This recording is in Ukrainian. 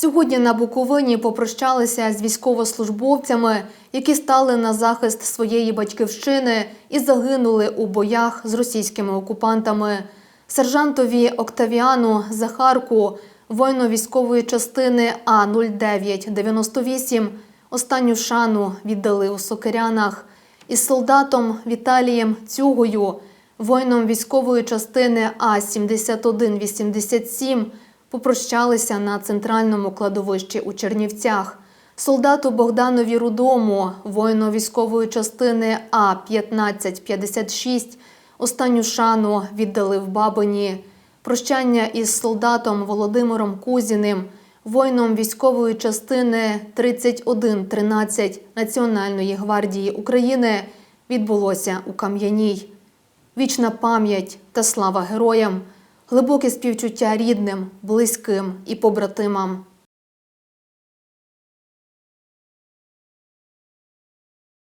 Сьогодні на Буковині попрощалися з військовослужбовцями, які стали на захист своєї батьківщини і загинули у боях з російськими окупантами. Сержантові Октавіану Захарку, воїну військової частини А 0998 останню шану віддали у Сокирянах. Із солдатом Віталієм Цюгою, воїном військової частини А 7187 попрощалися на центральному кладовищі у Чернівцях. Солдату Богданові Рудому, воїну військової частини А 1556 останню шану віддали в Бабині. Прощання із солдатом Володимиром Кузіним, воїном військової частини 3113 Національної гвардії України відбулося у Кам'яній. Вічна пам'ять та слава героям, глибоке співчуття рідним, близьким і побратимам.